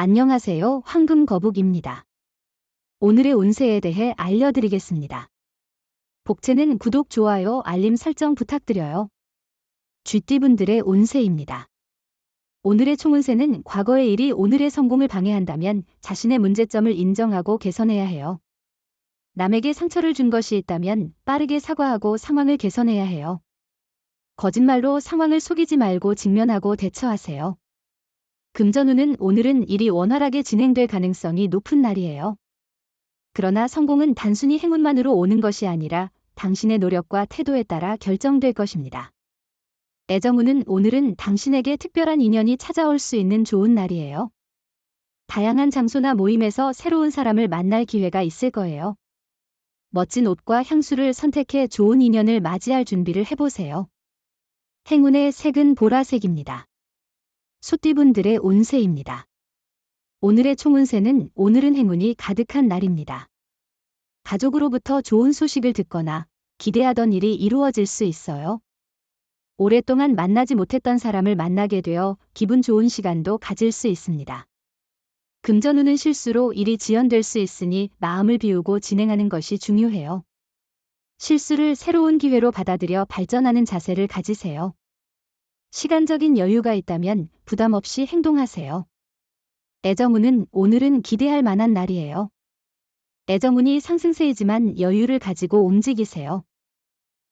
안녕하세요. 황금 거북입니다. 오늘의 운세에 대해 알려드리겠습니다. 복채는 구독, 좋아요, 알림 설정 부탁드려요. 쥐띠분들의 운세입니다. 오늘의 총운세는 과거의 일이 오늘의 성공을 방해한다면 자신의 문제점을 인정하고 개선해야 해요. 남에게 상처를 준 것이 있다면 빠르게 사과하고 상황을 개선해야 해요. 거짓말로 상황을 속이지 말고 직면하고 대처하세요. 금전운은 오늘은 일이 원활하게 진행될 가능성이 높은 날이에요. 그러나 성공은 단순히 행운만으로 오는 것이 아니라 당신의 노력과 태도에 따라 결정될 것입니다. 애정운은 오늘은 당신에게 특별한 인연이 찾아올 수 있는 좋은 날이에요. 다양한 장소나 모임에서 새로운 사람을 만날 기회가 있을 거예요. 멋진 옷과 향수를 선택해 좋은 인연을 맞이할 준비를 해보세요. 행운의 색은 보라색입니다. 소띠분들의 운세입니다. 오늘의 총운세는 오늘은 행운이 가득한 날입니다. 가족으로부터 좋은 소식을 듣거나 기대하던 일이 이루어질 수 있어요. 오랫동안 만나지 못했던 사람을 만나게 되어 기분 좋은 시간도 가질 수 있습니다. 금전운은 실수로 일이 지연될 수 있으니 마음을 비우고 진행하는 것이 중요해요. 실수를 새로운 기회로 받아들여 발전하는 자세를 가지세요. 시간적인 여유가 있다면 부담 없이 행동하세요. 애정운은 오늘은 기대할 만한 날이에요. 애정운이 상승세이지만 여유를 가지고 움직이세요.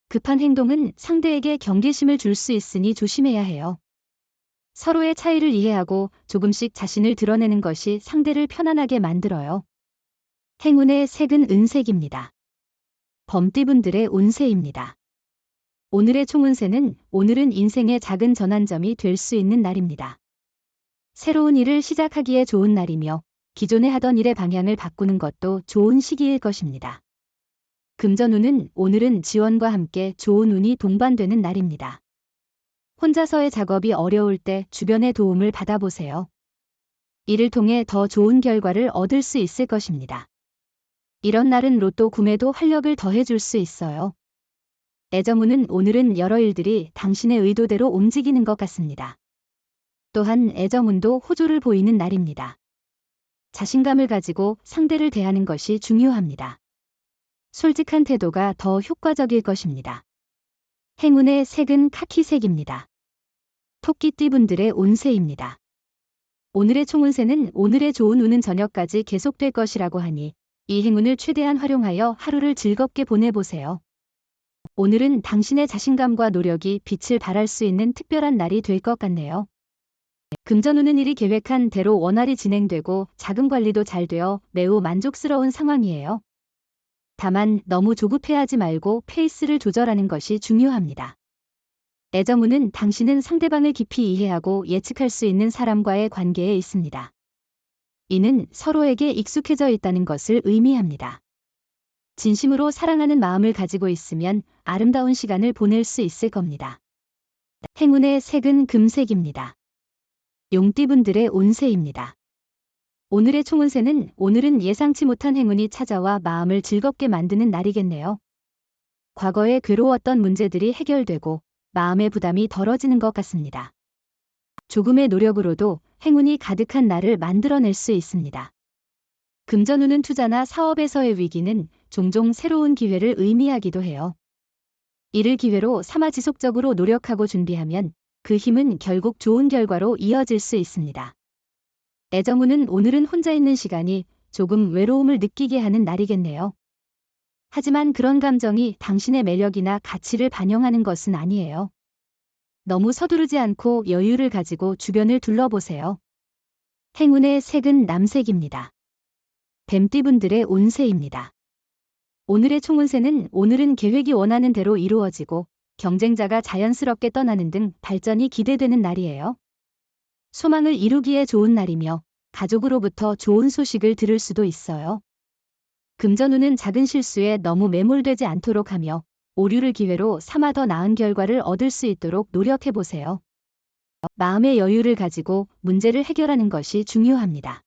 급한 행동은 상대에게 경계심을 줄 수 있으니 조심해야 해요. 서로의 차이를 이해하고 조금씩 자신을 드러내는 것이 상대를 편안하게 만들어요. 행운의 색은 은색입니다. 범띠분들의 운세입니다. 오늘의 총운세는 오늘은 인생의 작은 전환점이 될 수 있는 날입니다. 새로운 일을 시작하기에 좋은 날이며 기존에 하던 일의 방향을 바꾸는 것도 좋은 시기일 것입니다. 금전운은 오늘은 지원과 함께 좋은 운이 동반되는 날입니다. 혼자서의 작업이 어려울 때 주변의 도움을 받아보세요. 이를 통해 더 좋은 결과를 얻을 수 있을 것입니다. 이런 날은 로또 구매도 활력을 더해줄 수 있어요. 애정운은 오늘은 여러 일들이 당신의 의도대로 움직이는 것 같습니다. 또한 애정운도 호조를 보이는 날입니다. 자신감을 가지고 상대를 대하는 것이 중요합니다. 솔직한 태도가 더 효과적일 것입니다. 행운의 색은 카키색입니다. 토끼띠분들의 운세입니다. 오늘의 총운세는 오늘의 좋은 운은 저녁까지 계속될 것이라고 하니 이 행운을 최대한 활용하여 하루를 즐겁게 보내보세요. 오늘은 당신의 자신감과 노력이 빛을 발할 수 있는 특별한 날이 될 것 같네요. 금전운은 일이 계획한 대로 원활히 진행되고 자금 관리도 잘 되어 매우 만족스러운 상황이에요. 다만 너무 조급해하지 말고 페이스를 조절하는 것이 중요합니다. 애정운은 당신은 상대방을 깊이 이해하고 예측할 수 있는 사람과의 관계에 있습니다. 이는 서로에게 익숙해져 있다는 것을 의미합니다. 진심으로 사랑하는 마음을 가지고 있으면 아름다운 시간을 보낼 수 있을 겁니다. 행운의 색은 금색입니다. 용띠분들의 운세입니다. 오늘의 총운세는 오늘은 예상치 못한 행운이 찾아와 마음을 즐겁게 만드는 날이겠네요. 과거에 괴로웠던 문제들이 해결되고 마음의 부담이 덜어지는 것 같습니다. 조금의 노력으로도 행운이 가득한 날을 만들어낼 수 있습니다. 금전운은 투자나 사업에서의 위기는 종종 새로운 기회를 의미하기도 해요. 이를 기회로 삼아 지속적으로 노력하고 준비하면 그 힘은 결국 좋은 결과로 이어질 수 있습니다. 애정운은 오늘은 혼자 있는 시간이 조금 외로움을 느끼게 하는 날이겠네요. 하지만 그런 감정이 당신의 매력이나 가치를 반영하는 것은 아니에요. 너무 서두르지 않고 여유를 가지고 주변을 둘러보세요. 행운의 색은 남색입니다. 뱀띠분들의 운세입니다. 오늘의 총운세는 오늘은 계획이 원하는 대로 이루어지고 경쟁자가 자연스럽게 떠나는 등 발전이 기대되는 날이에요. 소망을 이루기에 좋은 날이며 가족으로부터 좋은 소식을 들을 수도 있어요. 금전운은 작은 실수에 너무 매몰되지 않도록 하며 오류를 기회로 삼아 더 나은 결과를 얻을 수 있도록 노력해 보세요. 마음의 여유를 가지고 문제를 해결하는 것이 중요합니다.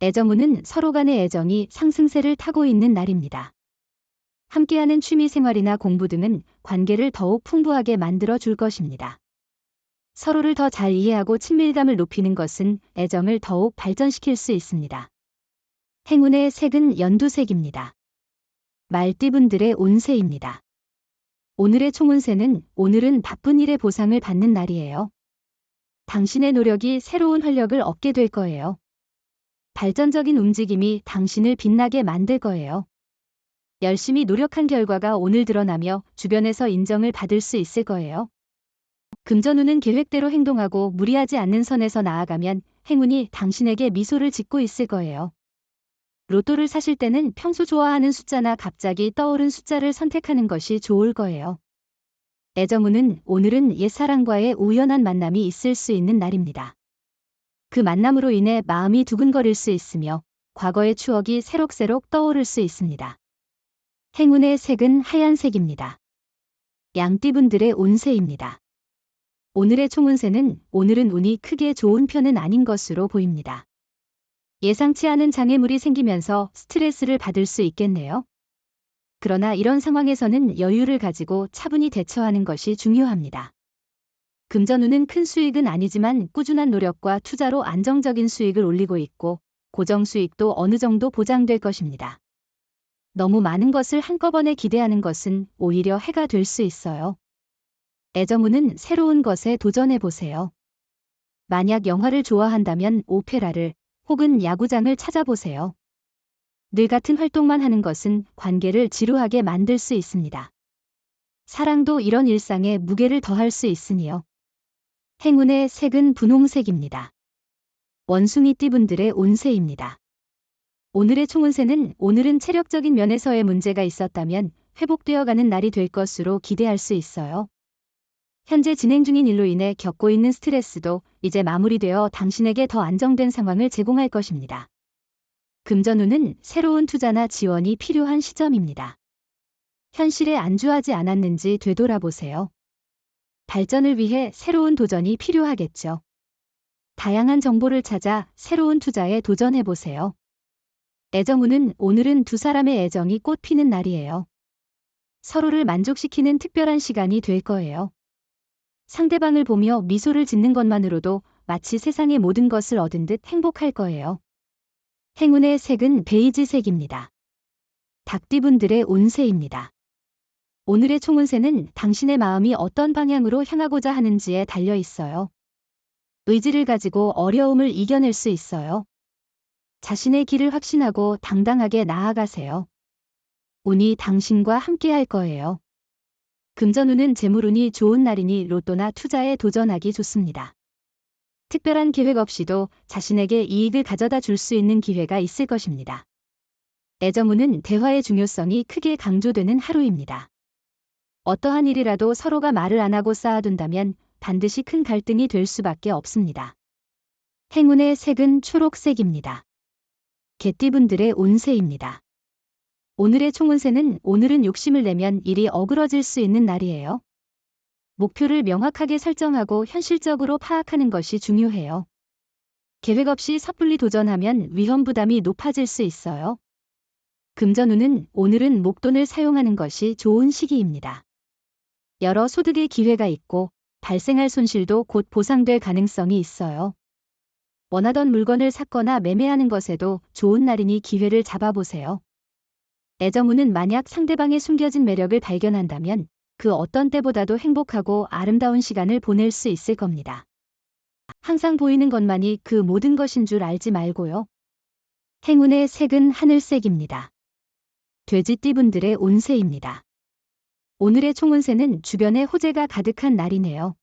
애정운은 서로 간의 애정이 상승세를 타고 있는 날입니다. 함께하는 취미 생활이나 공부 등은 관계를 더욱 풍부하게 만들어 줄 것입니다. 서로를 더 잘 이해하고 친밀감을 높이는 것은 애정을 더욱 발전시킬 수 있습니다. 행운의 색은 연두색입니다. 말띠분들의 운세입니다. 오늘의 총운세는 오늘은 바쁜 일의 보상을 받는 날이에요. 당신의 노력이 새로운 활력을 얻게 될 거예요. 발전적인 움직임이 당신을 빛나게 만들 거예요. 열심히 노력한 결과가 오늘 드러나며 주변에서 인정을 받을 수 있을 거예요. 금전운은 계획대로 행동하고 무리하지 않는 선에서 나아가면 행운이 당신에게 미소를 짓고 있을 거예요. 로또를 사실 때는 평소 좋아하는 숫자나 갑자기 떠오른 숫자를 선택하는 것이 좋을 거예요. 애정운은 오늘은 옛사랑과의 우연한 만남이 있을 수 있는 날입니다. 그 만남으로 인해 마음이 두근거릴 수 있으며 과거의 추억이 새록새록 떠오를 수 있습니다. 행운의 색은 하얀색입니다. 양띠분들의 운세입니다. 오늘의 총운세는 오늘은 운이 크게 좋은 편은 아닌 것으로 보입니다. 예상치 않은 장애물이 생기면서 스트레스를 받을 수 있겠네요. 그러나 이런 상황에서는 여유를 가지고 차분히 대처하는 것이 중요합니다. 금전운은 큰 수익은 아니지만 꾸준한 노력과 투자로 안정적인 수익을 올리고 있고 고정 수익도 어느 정도 보장될 것입니다. 너무 많은 것을 한꺼번에 기대하는 것은 오히려 해가 될 수 있어요. 애정운은 새로운 것에 도전해 보세요. 만약 영화를 좋아한다면 오페라를 혹은 야구장을 찾아보세요. 늘 같은 활동만 하는 것은 관계를 지루하게 만들 수 있습니다. 사랑도 이런 일상에 무게를 더할 수 있으니요. 행운의 색은 분홍색입니다. 원숭이띠분들의 운세입니다. 오늘의 총운세는 오늘은 체력적인 면에서의 문제가 있었다면 회복되어가는 날이 될 것으로 기대할 수 있어요. 현재 진행 중인 일로 인해 겪고 있는 스트레스도 이제 마무리되어 당신에게 더 안정된 상황을 제공할 것입니다. 금전운은 새로운 투자나 지원이 필요한 시점입니다. 현실에 안주하지 않았는지 되돌아보세요. 발전을 위해 새로운 도전이 필요하겠죠. 다양한 정보를 찾아 새로운 투자에 도전해보세요. 애정운은 오늘은 두 사람의 애정이 꽃피는 날이에요. 서로를 만족시키는 특별한 시간이 될 거예요. 상대방을 보며 미소를 짓는 것만으로도 마치 세상의 모든 것을 얻은 듯 행복할 거예요. 행운의 색은 베이지색입니다. 닭띠분들의 운세입니다. 오늘의 총운세는 당신의 마음이 어떤 방향으로 향하고자 하는지에 달려 있어요. 의지를 가지고 어려움을 이겨낼 수 있어요. 자신의 길을 확신하고 당당하게 나아가세요. 운이 당신과 함께 할 거예요. 금전운은 재물운이 좋은 날이니 로또나 투자에 도전하기 좋습니다. 특별한 계획 없이도 자신에게 이익을 가져다 줄 수 있는 기회가 있을 것입니다. 애정운은 대화의 중요성이 크게 강조되는 하루입니다. 어떠한 일이라도 서로가 말을 안 하고 쌓아둔다면 반드시 큰 갈등이 될 수밖에 없습니다. 행운의 색은 초록색입니다. 개띠분들의 운세입니다. 오늘의 총운세는 오늘은 욕심을 내면 일이 어그러질 수 있는 날이에요. 목표를 명확하게 설정하고 현실적으로 파악하는 것이 중요해요. 계획 없이 섣불리 도전하면 위험 부담이 높아질 수 있어요. 금전운은 오늘은 목돈을 사용하는 것이 좋은 시기입니다. 여러 소득의 기회가 있고 발생할 손실도 곧 보상될 가능성이 있어요. 원하던 물건을 샀거나 매매하는 것에도 좋은 날이니 기회를 잡아보세요. 애정운은 만약 상대방의 숨겨진 매력을 발견한다면 그 어떤 때보다도 행복하고 아름다운 시간을 보낼 수 있을 겁니다. 항상 보이는 것만이 그 모든 것인 줄 알지 말고요. 행운의 색은 하늘색입니다. 돼지띠분들의 운세입니다. 오늘의 총운세는 주변에 호재가 가득한 날이네요.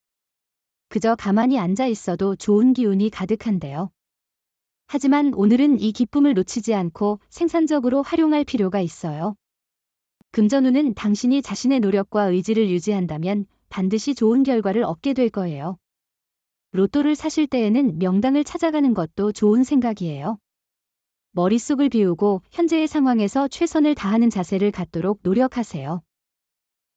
그저 가만히 앉아 있어도 좋은 기운이 가득한데요. 하지만 오늘은 이 기쁨을 놓치지 않고 생산적으로 활용할 필요가 있어요. 금전운은 당신이 자신의 노력과 의지를 유지한다면 반드시 좋은 결과를 얻게 될 거예요. 로또를 사실 때에는 명당을 찾아가는 것도 좋은 생각이에요. 머릿속을 비우고 현재의 상황에서 최선을 다하는 자세를 갖도록 노력하세요.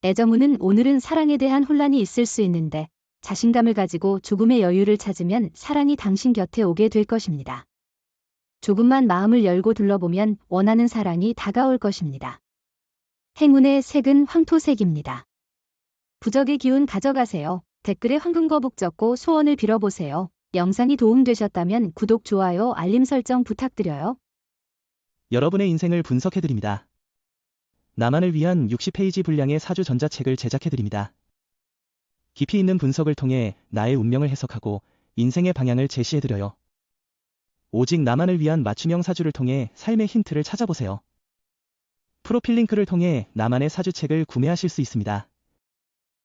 애정운은 오늘은 사랑에 대한 혼란이 있을 수 있는데 자신감을 가지고 조금의 여유를 찾으면 사랑이 당신 곁에 오게 될 것입니다. 조금만 마음을 열고 둘러보면 원하는 사랑이 다가올 것입니다. 행운의 색은 황토색입니다. 부적의 기운 가져가세요. 댓글에 황금거북 적고 소원을 빌어보세요. 영상이 도움되셨다면 구독, 좋아요, 알림 설정 부탁드려요. 여러분의 인생을 분석해드립니다. 나만을 위한 60페이지 분량의 사주 전자책을 제작해드립니다. 깊이 있는 분석을 통해 나의 운명을 해석하고 인생의 방향을 제시해드려요. 오직 나만을 위한 맞춤형 사주를 통해 삶의 힌트를 찾아보세요. 프로필 링크를 통해 나만의 사주책을 구매하실 수 있습니다.